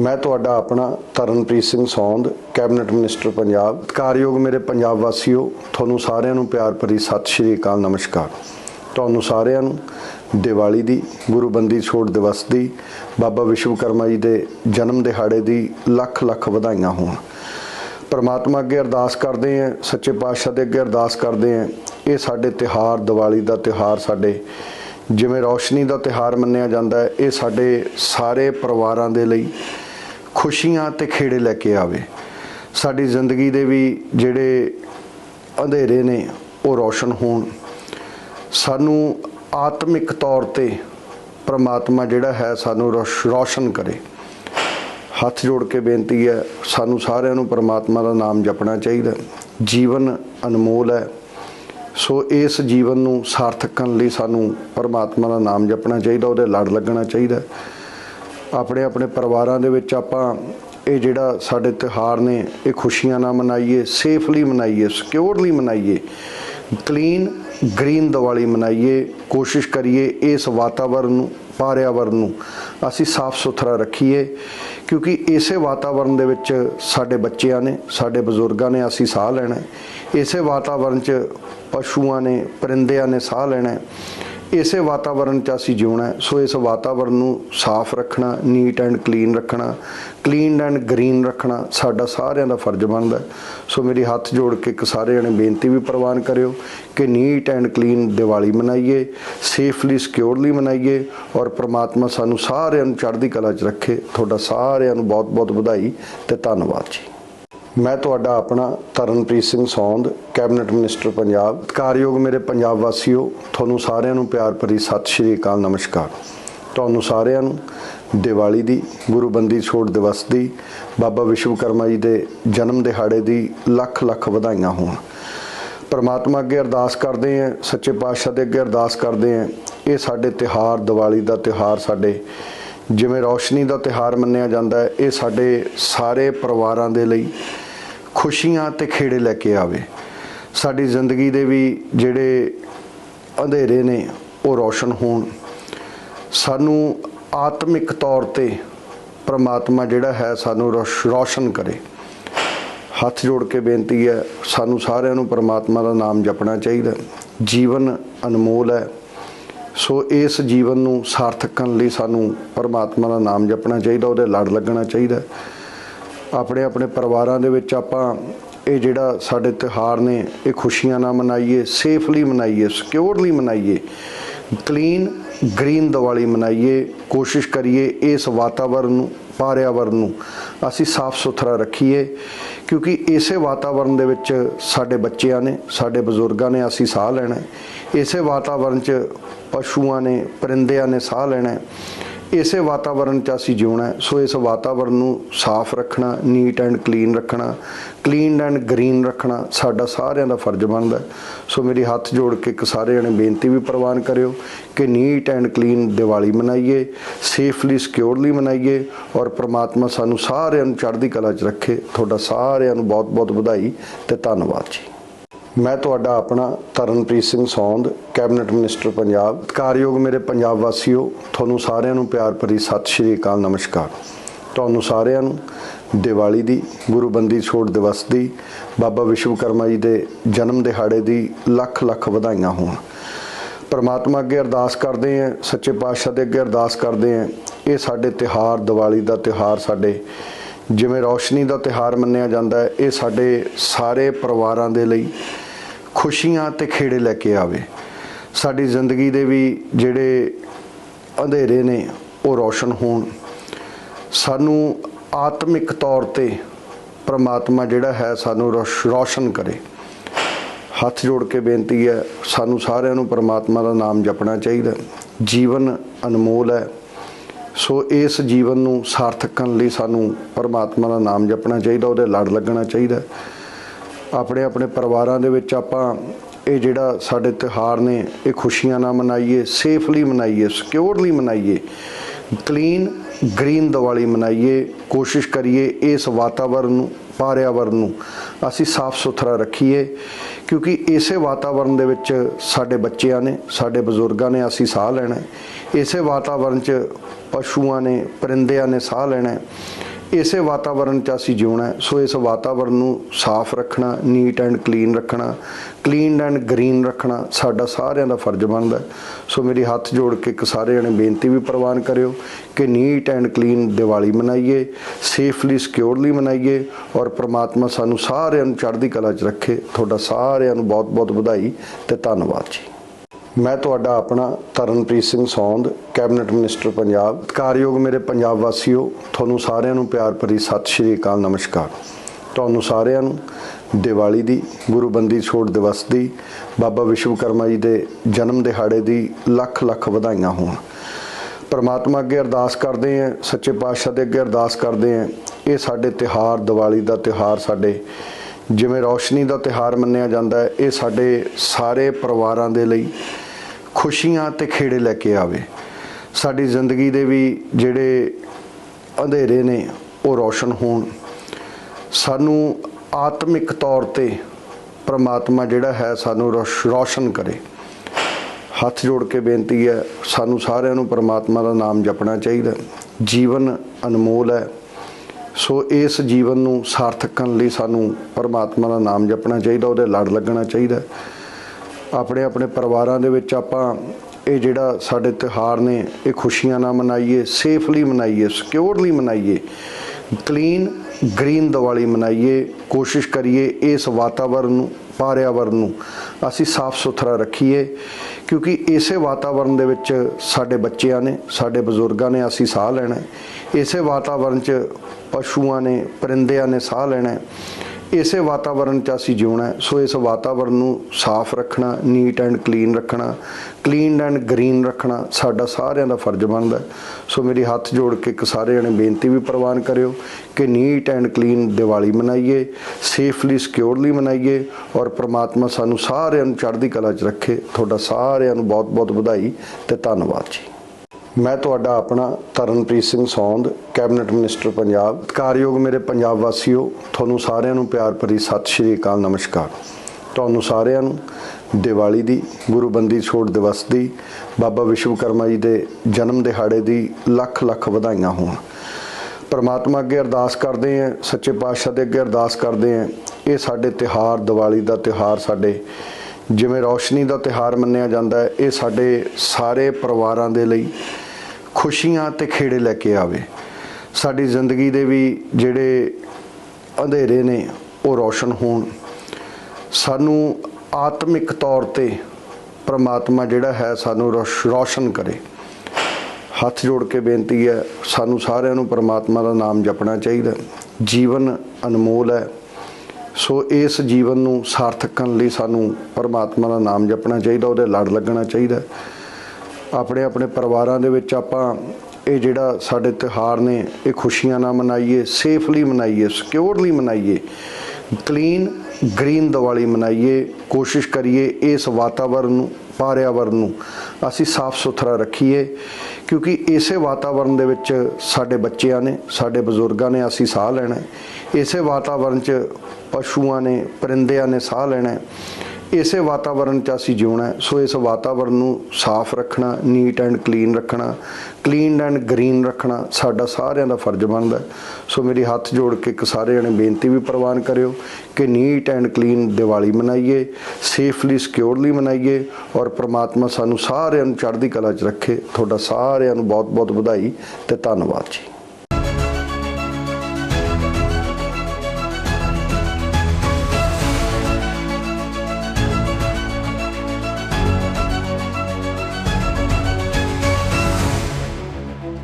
ਮੈਂ ਤੁਹਾਡਾ ਆਪਣਾ ਤਰਨਪ੍ਰੀਤ ਸਿੰਘ ਸੌਂਦ, ਕੈਬਨਿਟ ਮਿਨਿਸਟਰ ਪੰਜਾਬ। ਕਾਰਯੋਗ ਮੇਰੇ ਪੰਜਾਬ ਵਾਸੀਓ, ਤੁਹਾਨੂੰ ਸਾਰਿਆਂ ਨੂੰ ਪਿਆਰ ਭਰੀ ਸਤਿ ਸ਼੍ਰੀ ਅਕਾਲ, ਨਮਸਕਾਰ। ਤੁਹਾਨੂੰ ਸਾਰਿਆਂ ਨੂੰ ਦੀਵਾਲੀ ਦੀ ਗੁਰੂ ਬੰਦੀ ਛੋੜ ਦਿਵਸ ਦੀ, ਬਾਬਾ ਵਿਸ਼ਵਕਰਮਾ ਜੀ ਦੇ ਜਨਮ ਦਿਹਾੜੇ ਦੀ ਲੱਖ ਲੱਖ ਵਧਾਈਆਂ ਹੋਣ। ਪਰਮਾਤਮਾ ਅੱਗੇ ਅਰਦਾਸ ਕਰਦੇ ਆਂ ਸੱਚੇ ਪਾਤਸ਼ਾਹ ਦੇ ਅੱਗੇ ਅਰਦਾਸ ਕਰਦੇ ਆਂ ਇਹ ਸਾਡੇ ਤਿਹਾਰ ਦੀਵਾਲੀ ਦਾ ਤਿਹਾਰ ਸਾਡੇ, ਜਿਵੇਂ ਰੌਸ਼ਨੀ ਦਾ ਤਿਹਾਰ ਮੰਨਿਆ ਜਾਂਦਾ ਹੈ, ਇਹ ਸਾਡੇ ਸਾਰੇ ਪਰਿਵਾਰਾਂ ਦੇ ਲਈ ਖੁਸ਼ੀਆਂ ਤੇ ਖੇੜੇ ਲੈ ਕੇ ਆਵੇ। ਸਾਡੀ ਜ਼ਿੰਦਗੀ ਦੇ ਵੀ ਜਿਹੜੇ ਅੰਧੇਰੇ ਨੇ, ਉਹ ਰੌਸ਼ਨ ਹੋਣ। ਸਾਨੂੰ ਆਤਮਿਕ ਤੌਰ ਤੇ ਪ੍ਰਮਾਤਮਾ ਜਿਹੜਾ ਹੈ ਸਾਨੂੰ ਰੌਸ਼- ਰੌਸ਼ਨ ਕਰੇ। ਹੱਥ ਜੋੜ ਕੇ ਬੇਨਤੀ ਹੈ, ਸਾਨੂੰ ਸਾਰਿਆਂ ਨੂੰ ਪ੍ਰਮਾਤਮਾ ਦਾ ਨਾਮ ਜਪਣਾ ਚਾਹੀਦਾ। ਜੀਵਨ ਅਨਮੋਲ ਹੈ। ਸੋ ਇਸ ਜੀਵਨ ਨੂੰ ਸਾਰਥਕ ਕਰਨ ਲਈ ਸਾਨੂੰ ਪਰਮਾਤਮਾ ਦਾ ਨਾਮ ਜਪਣਾ ਚਾਹੀਦਾ, ਉਹਦੇ ਲੜ ਲੱਗਣਾ ਚਾਹੀਦਾ। ਆਪਣੇ ਆਪਣੇ ਪਰਿਵਾਰਾਂ ਦੇ ਵਿੱਚ ਆਪਾਂ ਇਹ ਜਿਹੜਾ ਸਾਡੇ ਤਿਉਹਾਰ ਨੇ, ਇਹ ਖੁਸ਼ੀਆਂ ਨਾਲ ਮਨਾਈਏ ਸੇਫਲੀ ਮਨਾਈਏ ਸਿਕਿਉਰਲੀ ਮਨਾਈਏ ਕਲੀਨ ਗ੍ਰੀਨ ਦੀਵਾਲੀ ਮਨਾਈਏ, ਕੋਸ਼ਿਸ਼ ਕਰੀਏ ਇਸ ਵਾਤਾਵਰਨ ਨੂੰ ਪਾਰਿਆਵਰਣ ਨੂੰ ਅਸੀਂ ਸਾਫ਼ ਸੁਥਰਾ ਰੱਖੀਏ, ਕਿਉਂਕਿ ਇਸੇ ਵਾਤਾਵਰਨ ਦੇ ਵਿੱਚ ਸਾਡੇ ਬੱਚਿਆਂ ਨੇ, ਸਾਡੇ ਬਜ਼ੁਰਗਾਂ ਨੇ ਅਸੀਂ ਸਾਹ ਲੈਣਾ ਇਸੇ ਵਾਤਾਵਰਨ 'ਚ ਪਸ਼ੂਆਂ ਨੇ, ਪਰਿੰਦਿਆਂ ਨੇ ਸਾਹ ਲੈਣਾ ਇਸੇ ਵਾਤਾਵਰਣ 'ਚ ਅਸੀਂ ਜਿਉਣਾ ਸੋ ਇਸ ਵਾਤਾਵਰਣ ਨੂੰ ਸਾਫ਼ ਰੱਖਣਾ ਨੀਟ ਐਂਡ ਕਲੀਨ ਰੱਖਣਾ ਕਲੀਨ ਐਂਡ ਗ੍ਰੀਨ ਰੱਖਣਾ ਸਾਡਾ ਸਾਰਿਆਂ ਦਾ ਫਰਜ਼ ਬਣਦਾ ਸੋ ਮੇਰੀ ਹੱਥ ਜੋੜ ਕੇ ਇੱਕ ਸਾਰੇ ਜਣੇ ਬੇਨਤੀ ਵੀ ਪ੍ਰਵਾਨ ਕਰਿਓ ਕਿ ਨੀਟ ਐਂਡ ਕਲੀਨ ਦੀਵਾਲੀ ਮਨਾਈਏ ਸੇਫਲੀ ਸਿਕਿਉਰਲੀ ਮਨਾਈਏ ਔਰ ਪ੍ਰਮਾਤਮਾ ਸਾਨੂੰ ਸਾਰਿਆਂ ਨੂੰ ਚੜ੍ਹਦੀ ਕਲਾ 'ਚ ਰੱਖੇ। ਤੁਹਾਡਾ ਸਾਰਿਆਂ ਨੂੰ ਬਹੁਤ-ਬਹੁਤ ਵਧਾਈ ਤੇ ਧੰਨਵਾਦ ਜੀ। ਮੈਂ ਤੁਹਾਡਾ ਆਪਣਾ ਤਰਨਪ੍ਰੀਤ ਸਿੰਘ ਸੌਂਦ, ਕੈਬਨਿਟ ਮਿਨਿਸਟਰ ਪੰਜਾਬ। ਕਾਰਯੋਗ ਮੇਰੇ ਪੰਜਾਬ ਵਾਸੀਓ, ਤੁਹਾਨੂੰ ਸਾਰਿਆਂ ਨੂੰ ਪਿਆਰ ਭਰੀ ਸਤਿ ਸ਼੍ਰੀ ਅਕਾਲ, ਨਮਸਕਾਰ। ਤੁਹਾਨੂੰ ਸਾਰਿਆਂ ਨੂੰ ਦੀਵਾਲੀ ਦੀ ਗੁਰੂ ਬੰਦੀ ਛੋੜ ਦਿਵਸ ਦੀ, ਬਾਬਾ ਵਿਸ਼ਵਕਰਮਾ ਜੀ ਦੇ ਜਨਮ ਦਿਹਾੜੇ ਦੀ ਲੱਖ ਲੱਖ ਵਧਾਈਆਂ ਹੋਣ। ਪਰਮਾਤਮਾ ਅੱਗੇ ਅਰਦਾਸ ਕਰਦੇ ਆਂ ਸੱਚੇ ਪਾਤਸ਼ਾਹ ਦੇ ਅੱਗੇ ਅਰਦਾਸ ਕਰਦੇ ਆਂ ਇਹ ਸਾਡੇ ਤਿਹਾਰ ਦੀਵਾਲੀ ਦਾ ਤਿਹਾਰ ਸਾਡੇ, ਜਿਵੇਂ ਰੌਸ਼ਨੀ ਦਾ ਤਿਹਾਰ ਮੰਨਿਆ ਜਾਂਦਾ ਹੈ, ਇਹ ਸਾਡੇ ਸਾਰੇ ਪਰਿਵਾਰਾਂ ਦੇ ਲਈ ਖੁਸ਼ੀਆਂ ਤੇ ਖੇੜੇ ਲੈ ਕੇ ਆਵੇ। ਸਾਡੀ ਜ਼ਿੰਦਗੀ ਦੇ ਵੀ ਜਿਹੜੇ ਅੰਧੇਰੇ ਨੇ, ਉਹ ਰੌਸ਼ਨ ਹੋਣ। ਸਾਨੂੰ ਆਤਮਿਕ ਤੌਰ ਤੇ ਪ੍ਰਮਾਤਮਾ ਜਿਹੜਾ ਹੈ ਸਾਨੂੰ ਰੌਸ਼- ਰੌਸ਼ਨ ਕਰੇ। ਹੱਥ ਜੋੜ ਕੇ ਬੇਨਤੀ ਹੈ, ਸਾਨੂੰ ਸਾਰਿਆਂ ਨੂੰ ਪ੍ਰਮਾਤਮਾ ਦਾ ਨਾਮ ਜਪਣਾ ਚਾਹੀਦਾ। ਜੀਵਨ ਅਨਮੋਲ ਹੈ। ਸੋ ਇਸ ਜੀਵਨ ਨੂੰ ਸਾਰਥਕ ਕਰਨ ਲਈ ਸਾਨੂੰ ਪਰਮਾਤਮਾ ਦਾ ਨਾਮ ਜਪਣਾ ਚਾਹੀਦਾ, ਉਹਦੇ ਲੜ ਲੱਗਣਾ ਚਾਹੀਦਾ। ਆਪਣੇ ਆਪਣੇ ਪਰਿਵਾਰਾਂ ਦੇ ਵਿੱਚ ਆਪਾਂ ਇਹ ਜਿਹੜਾ ਸਾਡੇ ਤਿਉਹਾਰ ਨੇ, ਇਹ ਖੁਸ਼ੀਆਂ ਨਾਲ ਮਨਾਈਏ ਸੇਫਲੀ ਮਨਾਈਏ ਸਿਕਿਉਰਲੀ ਮਨਾਈਏ ਕਲੀਨ ਗ੍ਰੀਨ ਦੀਵਾਲੀ ਮਨਾਈਏ, ਕੋਸ਼ਿਸ਼ ਕਰੀਏ ਇਸ ਵਾਤਾਵਰਨ ਨੂੰ ਪਾਰਿਆਵਰਣ ਨੂੰ ਅਸੀਂ ਸਾਫ਼ ਸੁਥਰਾ ਰੱਖੀਏ, ਕਿਉਂਕਿ ਇਸੇ ਵਾਤਾਵਰਨ ਦੇ ਵਿੱਚ ਸਾਡੇ ਬੱਚਿਆਂ ਨੇ, ਸਾਡੇ ਬਜ਼ੁਰਗਾਂ ਨੇ ਅਸੀਂ ਸਾਹ ਲੈਣਾ ਇਸੇ ਵਾਤਾਵਰਨ 'ਚ ਪਸ਼ੂਆਂ ਨੇ, ਪਰਿੰਦਿਆਂ ਨੇ ਸਾਹ ਲੈਣਾ ਇਸੇ ਵਾਤਾਵਰਣ 'ਚ ਅਸੀਂ ਜਿਉਣਾ ਸੋ ਇਸ ਵਾਤਾਵਰਣ ਨੂੰ ਸਾਫ਼ ਰੱਖਣਾ ਨੀਟ ਐਂਡ ਕਲੀਨ ਰੱਖਣਾ ਕਲੀਨ ਐਂਡ ਗ੍ਰੀਨ ਰੱਖਣਾ ਸਾਡਾ ਸਾਰਿਆਂ ਦਾ ਫਰਜ਼ ਬਣਦਾ ਸੋ ਮੇਰੀ ਹੱਥ ਜੋੜ ਕੇ ਇੱਕ ਸਾਰੇ ਜਣੇ ਬੇਨਤੀ ਵੀ ਪ੍ਰਵਾਨ ਕਰਿਓ ਕਿ ਨੀਟ ਐਂਡ ਕਲੀਨ ਦੀਵਾਲੀ ਮਨਾਈਏ ਸੇਫਲੀ ਸਿਕਿਉਰਲੀ ਮਨਾਈਏ ਔਰ ਪ੍ਰਮਾਤਮਾ ਸਾਨੂੰ ਸਾਰਿਆਂ ਨੂੰ ਚੜ੍ਹਦੀ ਕਲਾ 'ਚ ਰੱਖੇ। ਤੁਹਾਡਾ ਸਾਰਿਆਂ ਨੂੰ ਬਹੁਤ-ਬਹੁਤ ਵਧਾਈ ਤੇ ਧੰਨਵਾਦ ਜੀ। ਮੈਂ ਤੁਹਾਡਾ ਆਪਣਾ ਤਰਨਪ੍ਰੀਤ ਸਿੰਘ ਸੌਂਦ, ਕੈਬਨਿਟ ਮਿਨਿਸਟਰ ਪੰਜਾਬ। ਕਾਰਯੋਗ ਮੇਰੇ ਪੰਜਾਬ ਵਾਸੀਓ, ਤੁਹਾਨੂੰ ਸਾਰਿਆਂ ਨੂੰ ਪਿਆਰ ਭਰੀ ਸਤਿ ਸ਼੍ਰੀ ਅਕਾਲ, ਨਮਸਕਾਰ। ਤੁਹਾਨੂੰ ਸਾਰਿਆਂ ਨੂੰ ਦੀਵਾਲੀ ਦੀ ਗੁਰੂ ਬੰਦੀ ਛੋੜ ਦਿਵਸ ਦੀ, ਬਾਬਾ ਵਿਸ਼ਵਕਰਮਾ ਜੀ ਦੇ ਜਨਮ ਦਿਹਾੜੇ ਦੀ ਲੱਖ ਲੱਖ ਵਧਾਈਆਂ ਹੋਣ। ਪਰਮਾਤਮਾ ਅੱਗੇ ਅਰਦਾਸ ਕਰਦੇ ਆਂ ਸੱਚੇ ਪਾਤਸ਼ਾਹ ਦੇ ਅੱਗੇ ਅਰਦਾਸ ਕਰਦੇ ਆਂ ਇਹ ਸਾਡੇ ਤਿਹਾਰ ਦੀਵਾਲੀ ਦਾ ਤਿਹਾਰ ਸਾਡੇ ਜਿਵੇਂ ਰੌਸ਼ਨੀ ਦਾ ਤਿਹਾਰ ਮੰਨਿਆ ਜਾਂਦਾ ਹੈ, ਇਹ ਸਾਡੇ ਸਾਰੇ ਪਰਿਵਾਰਾਂ ਦੇ ਲਈ ਖੁਸ਼ੀਆਂ ਤੇ ਖੇੜੇ ਲੈ ਕੇ ਆਵੇ। ਸਾਡੀ ਜ਼ਿੰਦਗੀ ਦੇ ਵੀ ਜਿਹੜੇ ਅੰਧੇਰੇ ਨੇ, ਉਹ ਰੌਸ਼ਨ ਹੋਣ। ਸਾਨੂੰ ਆਤਮਿਕ ਤੌਰ ਤੇ ਪ੍ਰਮਾਤਮਾ ਜਿਹੜਾ ਹੈ ਸਾਨੂੰ ਰੌਸ਼- ਰੌਸ਼ਨ ਕਰੇ। ਹੱਥ ਜੋੜ ਕੇ ਬੇਨਤੀ ਹੈ, ਸਾਨੂੰ ਸਾਰਿਆਂ ਨੂੰ ਪ੍ਰਮਾਤਮਾ ਦਾ ਨਾਮ ਜਪਣਾ ਚਾਹੀਦਾ ਜੀਵਨ ਅਨਮੋਲ ਹੈ। ਸੋ ਇਸ ਜੀਵਨ ਨੂੰ ਸਾਰਥਕ ਕਰਨ ਲਈ ਸਾਨੂੰ ਪਰਮਾਤਮਾ ਦਾ ਨਾਮ ਜਪਣਾ ਚਾਹੀਦਾ, ਉਹਦੇ ਲੜ ਲੱਗਣਾ ਚਾਹੀਦਾ। ਆਪਣੇ ਆਪਣੇ ਪਰਿਵਾਰਾਂ ਦੇ ਵਿੱਚ ਆਪਾਂ ਇਹ ਜਿਹੜਾ ਸਾਡੇ ਤਿਉਹਾਰ ਨੇ, ਇਹ ਖੁਸ਼ੀਆਂ ਨਾਲ ਮਨਾਈਏ ਸੇਫਲੀ ਮਨਾਈਏ ਸਿਕਿਉਰਲੀ ਮਨਾਈਏ। ਕਲੀਨ ਗ੍ਰੀਨ ਦੀਵਾਲੀ ਮਨਾਈਏ, ਕੋਸ਼ਿਸ਼ ਕਰੀਏ ਇਸ ਵਾਤਾਵਰਨ ਨੂੰ ਪਾਰਿਆਵਰਣ ਨੂੰ ਅਸੀਂ ਸਾਫ਼ ਸੁਥਰਾ ਰੱਖੀਏ, ਕਿਉਂਕਿ ਇਸੇ ਵਾਤਾਵਰਨ ਦੇ ਵਿੱਚ ਸਾਡੇ ਬੱਚਿਆਂ ਨੇ, ਸਾਡੇ ਬਜ਼ੁਰਗਾਂ ਨੇ ਅਸੀਂ ਸਾਹ ਲੈਣਾ ਇਸੇ ਵਾਤਾਵਰਨ 'ਚ ਪਸ਼ੂਆਂ ਨੇ, ਪਰਿੰਦਿਆਂ ਨੇ ਸਾਹ ਲੈਣਾ ਇਸੇ ਵਾਤਾਵਰਣ 'ਚ ਅਸੀਂ ਜਿਉਣਾ ਸੋ ਇਸ ਵਾਤਾਵਰਣ ਨੂੰ ਸਾਫ਼ ਰੱਖਣਾ ਨੀਟ ਐਂਡ ਕਲੀਨ ਰੱਖਣਾ ਕਲੀਨ ਐਂਡ ਗ੍ਰੀਨ ਰੱਖਣਾ ਸਾਡਾ ਸਾਰਿਆਂ ਦਾ ਫਰਜ਼ ਬਣਦਾ ਸੋ ਮੇਰੀ ਹੱਥ ਜੋੜ ਕੇ ਇੱਕ ਸਾਰੇ ਜਣੇ ਬੇਨਤੀ ਵੀ ਪ੍ਰਵਾਨ ਕਰਿਓ ਕਿ ਨੀਟ ਐਂਡ ਕਲੀਨ ਦੀਵਾਲੀ ਮਨਾਈਏ ਸੇਫਲੀ ਸਿਕਿਉਰਲੀ ਮਨਾਈਏ ਔਰ ਪ੍ਰਮਾਤਮਾ ਸਾਨੂੰ ਸਾਰਿਆਂ ਨੂੰ ਚੜ੍ਹਦੀ ਕਲਾ 'ਚ ਰੱਖੇ। ਤੁਹਾਡਾ ਸਾਰਿਆਂ ਨੂੰ ਬਹੁਤ-ਬਹੁਤ ਵਧਾਈ ਤੇ ਧੰਨਵਾਦ ਜੀ। ਮੈਂ ਤੁਹਾਡਾ ਆਪਣਾ ਤਰਨਪ੍ਰੀਤ ਸਿੰਘ ਸੌਂਦ, ਕੈਬਨਿਟ ਮਿਨਿਸਟਰ ਪੰਜਾਬ। ਸਤਿਕਾਰਯੋਗ ਮੇਰੇ ਪੰਜਾਬ ਵਾਸੀਓ, ਤੁਹਾਨੂੰ ਸਾਰਿਆਂ ਨੂੰ ਪਿਆਰ ਭਰੀ ਸਤਿ ਸ਼੍ਰੀ ਅਕਾਲ, ਨਮਸਕਾਰ। ਤੁਹਾਨੂੰ ਸਾਰਿਆਂ ਨੂੰ ਦੀਵਾਲੀ ਦੀ ਗੁਰੂ ਬੰਦੀ ਛੋੜ ਦਿਵਸ ਦੀ, ਬਾਬਾ ਵਿਸ਼ਵਕਰਮਾ ਜੀ ਦੇ ਜਨਮ ਦਿਹਾੜੇ ਦੀ ਲੱਖ ਲੱਖ ਵਧਾਈਆਂ ਹੋਣ। ਪਰਮਾਤਮਾ ਅੱਗੇ ਅਰਦਾਸ ਕਰਦੇ ਆਂ ਸੱਚੇ ਪਾਤਸ਼ਾਹ ਦੇ ਅੱਗੇ ਅਰਦਾਸ ਕਰਦੇ ਆਂ ਇਹ ਸਾਡੇ ਤਿਹਾਰ ਦੀਵਾਲੀ ਦਾ ਤਿਹਾਰ ਸਾਡੇ ਜਿਵੇਂ ਰੌਸ਼ਨੀ ਦਾ ਤਿਹਾਰ ਮੰਨਿਆ ਜਾਂਦਾ ਹੈ, ਇਹ ਸਾਡੇ ਸਾਰੇ ਪਰਿਵਾਰਾਂ ਦੇ ਲਈ ਖੁਸ਼ੀਆਂ ਤੇ ਖੇੜੇ ਲੈ ਕੇ ਆਵੇ। ਸਾਡੀ ਜ਼ਿੰਦਗੀ ਦੇ ਵੀ ਜਿਹੜੇ ਅੰਧੇਰੇ ਨੇ, ਉਹ ਰੌਸ਼ਨ ਹੋਣ। ਸਾਨੂੰ ਆਤਮਿਕ ਤੌਰ ਤੇ ਪ੍ਰਮਾਤਮਾ ਜਿਹੜਾ ਹੈ ਸਾਨੂੰ ਰੌਸ਼- ਰੌਸ਼ਨ ਕਰੇ। ਹੱਥ ਜੋੜ ਕੇ ਬੇਨਤੀ ਹੈ, ਸਾਨੂੰ ਸਾਰਿਆਂ ਨੂੰ ਪ੍ਰਮਾਤਮਾ ਦਾ ਨਾਮ ਜਪਣਾ ਚਾਹੀਦਾ ਜੀਵਨ ਅਨਮੋਲ ਹੈ। ਸੋ ਇਸ ਜੀਵਨ ਨੂੰ ਸਾਰਥਕ ਕਰਨ ਲਈ ਸਾਨੂੰ ਪਰਮਾਤਮਾ ਦਾ ਨਾਮ ਜਪਣਾ ਚਾਹੀਦਾ, ਉਹਦੇ ਲੜ ਲੱਗਣਾ ਚਾਹੀਦਾ। ਆਪਣੇ ਆਪਣੇ ਪਰਿਵਾਰਾਂ ਦੇ ਵਿੱਚ ਆਪਾਂ ਇਹ ਜਿਹੜਾ ਸਾਡੇ ਤਿਉਹਾਰ ਨੇ, ਇਹ ਖੁਸ਼ੀਆਂ ਨਾਲ ਮਨਾਈਏ ਸੇਫਲੀ ਮਨਾਈਏ ਸਿਕਿਉਰਲੀ ਮਨਾਈਏ। ਕਲੀਨ ਗ੍ਰੀਨ ਦੀਵਾਲੀ ਮਨਾਈਏ, ਕੋਸ਼ਿਸ਼ ਕਰੀਏ ਇਸ ਵਾਤਾਵਰਨ ਨੂੰ ਪਾਰਿਆਵਰਣ ਨੂੰ ਅਸੀਂ ਸਾਫ਼ ਸੁਥਰਾ ਰੱਖੀਏ, ਕਿਉਂਕਿ ਇਸੇ ਵਾਤਾਵਰਨ ਦੇ ਵਿੱਚ ਸਾਡੇ ਬੱਚਿਆਂ ਨੇ, ਸਾਡੇ ਬਜ਼ੁਰਗਾਂ ਨੇ ਅਸੀਂ ਸਾਹ ਲੈਣਾ ਇਸੇ ਵਾਤਾਵਰਨ 'ਚ ਪਸ਼ੂਆਂ ਨੇ, ਪਰਿੰਦਿਆਂ ਨੇ ਸਾਹ ਲੈਣਾ ਇਸੇ ਵਾਤਾਵਰਣ 'ਚ ਅਸੀਂ ਜਿਉਣਾ ਸੋ ਇਸ ਵਾਤਾਵਰਣ ਨੂੰ ਸਾਫ਼ ਰੱਖਣਾ ਨੀਟ ਐਂਡ ਕਲੀਨ ਰੱਖਣਾ ਕਲੀਨ ਐਂਡ ਗ੍ਰੀਨ ਰੱਖਣਾ ਸਾਡਾ ਸਾਰਿਆਂ ਦਾ ਫਰਜ਼ ਬਣਦਾ ਸੋ ਮੇਰੀ ਹੱਥ ਜੋੜ ਕੇ ਇੱਕ ਸਾਰੇ ਜਣੇ ਬੇਨਤੀ ਵੀ ਪ੍ਰਵਾਨ ਕਰਿਓ ਕਿ ਨੀਟ ਐਂਡ ਕਲੀਨ ਦੀਵਾਲੀ ਮਨਾਈਏ ਸੇਫਲੀ ਸਿਕਿਉਰਲੀ ਮਨਾਈਏ ਔਰ ਪ੍ਰਮਾਤਮਾ ਸਾਨੂੰ ਸਾਰਿਆਂ ਨੂੰ ਚੜ੍ਹਦੀ ਕਲਾ 'ਚ ਰੱਖੇ। ਤੁਹਾਡਾ ਸਾਰਿਆਂ ਨੂੰ ਬਹੁਤ-ਬਹੁਤ ਵਧਾਈ ਤੇ ਧੰਨਵਾਦ ਜੀ। ਮੈਂ ਤੁਹਾਡਾ ਆਪਣਾ ਤਰਨਪ੍ਰੀਤ ਸਿੰਘ ਸੌਂਦ, ਕੈਬਨਿਟ ਮਿਨਿਸਟਰ ਪੰਜਾਬ। ਸਤਿਕਾਰਯੋਗ ਮੇਰੇ ਪੰਜਾਬ ਵਾਸੀਓ, ਤੁਹਾਨੂੰ ਸਾਰਿਆਂ ਨੂੰ ਪਿਆਰ ਭਰੀ ਸਤਿ ਸ਼੍ਰੀ ਅਕਾਲ, ਨਮਸਕਾਰ। ਤੁਹਾਨੂੰ ਸਾਰਿਆਂ ਨੂੰ ਦੀਵਾਲੀ ਦੀ ਗੁਰੂ ਬੰਦੀ ਛੋੜ ਦਿਵਸ ਦੀ, ਬਾਬਾ ਵਿਸ਼ਵਕਰਮਾ ਜੀ ਦੇ ਜਨਮ ਦਿਹਾੜੇ ਦੀ ਲੱਖ ਲੱਖ ਵਧਾਈਆਂ ਹੋਣ। ਪਰਮਾਤਮਾ ਅੱਗੇ ਅਰਦਾਸ ਕਰਦੇ ਆਂ ਸੱਚੇ ਪਾਤਸ਼ਾਹ ਦੇ ਅੱਗੇ ਅਰਦਾਸ ਕਰਦੇ ਆਂ ਇਹ ਸਾਡੇ ਤਿਹਾਰ ਦੀਵਾਲੀ ਦਾ ਤਿਹਾਰ ਸਾਡੇ, ਜਿਵੇਂ ਰੌਸ਼ਨੀ ਦਾ ਤਿਹਾਰ ਮੰਨਿਆ ਜਾਂਦਾ ਹੈ, ਇਹ ਸਾਡੇ ਸਾਰੇ ਪਰਿਵਾਰਾਂ ਦੇ ਲਈ ਖੁਸ਼ੀਆਂ ਤੇ ਖੇੜੇ ਲੈ ਕੇ ਆਵੇ। ਸਾਡੀ ਜ਼ਿੰਦਗੀ ਦੇ ਵੀ ਜਿਹੜੇ ਅੰਧੇਰੇ ਨੇ, ਉਹ ਰੌਸ਼ਨ ਹੋਣ। ਸਾਨੂੰ ਆਤਮਿਕ ਤੌਰ ਤੇ ਪ੍ਰਮਾਤਮਾ ਜਿਹੜਾ ਹੈ ਸਾਨੂੰ ਰੌਸ਼- ਰੌਸ਼ਨ ਕਰੇ। ਹੱਥ ਜੋੜ ਕੇ ਬੇਨਤੀ ਹੈ, ਸਾਨੂੰ ਸਾਰਿਆਂ ਨੂੰ ਪ੍ਰਮਾਤਮਾ ਦਾ ਨਾਮ ਜਪਣਾ ਚਾਹੀਦਾ। ਜੀਵਨ ਅਨਮੋਲ ਹੈ। ਸੋ ਇਸ ਜੀਵਨ ਨੂੰ ਸਾਰਥਕ ਕਰਨ ਲਈ ਸਾਨੂੰ ਪਰਮਾਤਮਾ ਦਾ ਨਾਮ ਜਪਣਾ ਚਾਹੀਦਾ, ਉਹਦੇ ਲੜ ਲੱਗਣਾ ਚਾਹੀਦਾ। ਆਪਣੇ ਆਪਣੇ ਪਰਿਵਾਰਾਂ ਦੇ ਵਿੱਚ ਆਪਾਂ ਇਹ ਜਿਹੜਾ ਸਾਡੇ ਤਿਉਹਾਰ ਨੇ, ਇਹ ਖੁਸ਼ੀਆਂ ਨਾਲ ਮਨਾਈਏ ਸੇਫਲੀ ਮਨਾਈਏ ਸਿਕਿਉਰਲੀ ਮਨਾਈਏ ਕਲੀਨ ਗ੍ਰੀਨ ਦੀਵਾਲੀ ਮਨਾਈਏ, ਕੋਸ਼ਿਸ਼ ਕਰੀਏ ਇਸ ਵਾਤਾਵਰਨ ਨੂੰ ਪਾਰਿਆਵਰਣ ਨੂੰ ਅਸੀਂ ਸਾਫ਼ ਸੁਥਰਾ ਰੱਖੀਏ, ਕਿਉਂਕਿ ਇਸੇ ਵਾਤਾਵਰਨ ਦੇ ਵਿੱਚ ਸਾਡੇ ਬੱਚਿਆਂ ਨੇ, ਸਾਡੇ ਬਜ਼ੁਰਗਾਂ ਨੇ ਅਸੀਂ ਸਾਹ ਲੈਣਾ ਇਸੇ ਵਾਤਾਵਰਨ 'ਚ ਪਸ਼ੂਆਂ ਨੇ, ਪਰਿੰਦਿਆਂ ਨੇ ਸਾਹ ਲੈਣਾ ਇਸੇ ਵਾਤਾਵਰਣ 'ਚ ਅਸੀਂ ਜਿਉਣਾ ਸੋ ਇਸ ਵਾਤਾਵਰਣ ਨੂੰ ਸਾਫ਼ ਰੱਖਣਾ ਨੀਟ ਐਂਡ ਕਲੀਨ ਰੱਖਣਾ ਕਲੀਨ ਐਂਡ ਗ੍ਰੀਨ ਰੱਖਣਾ ਸਾਡਾ ਸਾਰਿਆਂ ਦਾ ਫਰਜ਼ ਬਣਦਾ ਸੋ ਮੇਰੀ ਹੱਥ ਜੋੜ ਕੇ ਇੱਕ ਸਾਰੇ ਜਣੇ ਬੇਨਤੀ ਵੀ ਪ੍ਰਵਾਨ ਕਰਿਓ ਕਿ ਨੀਟ ਐਂਡ ਕਲੀਨ ਦੀਵਾਲੀ ਮਨਾਈਏ ਸੇਫਲੀ ਸਿਕਿਉਰਲੀ ਮਨਾਈਏ ਔਰ ਪ੍ਰਮਾਤਮਾ ਸਾਨੂੰ ਸਾਰਿਆਂ ਨੂੰ ਚੜ੍ਹਦੀ ਕਲਾ 'ਚ ਰੱਖੇ। ਤੁਹਾਡਾ ਸਾਰਿਆਂ ਨੂੰ ਬਹੁਤ-ਬਹੁਤ ਵਧਾਈ ਤੇ ਧੰਨਵਾਦ ਜੀ।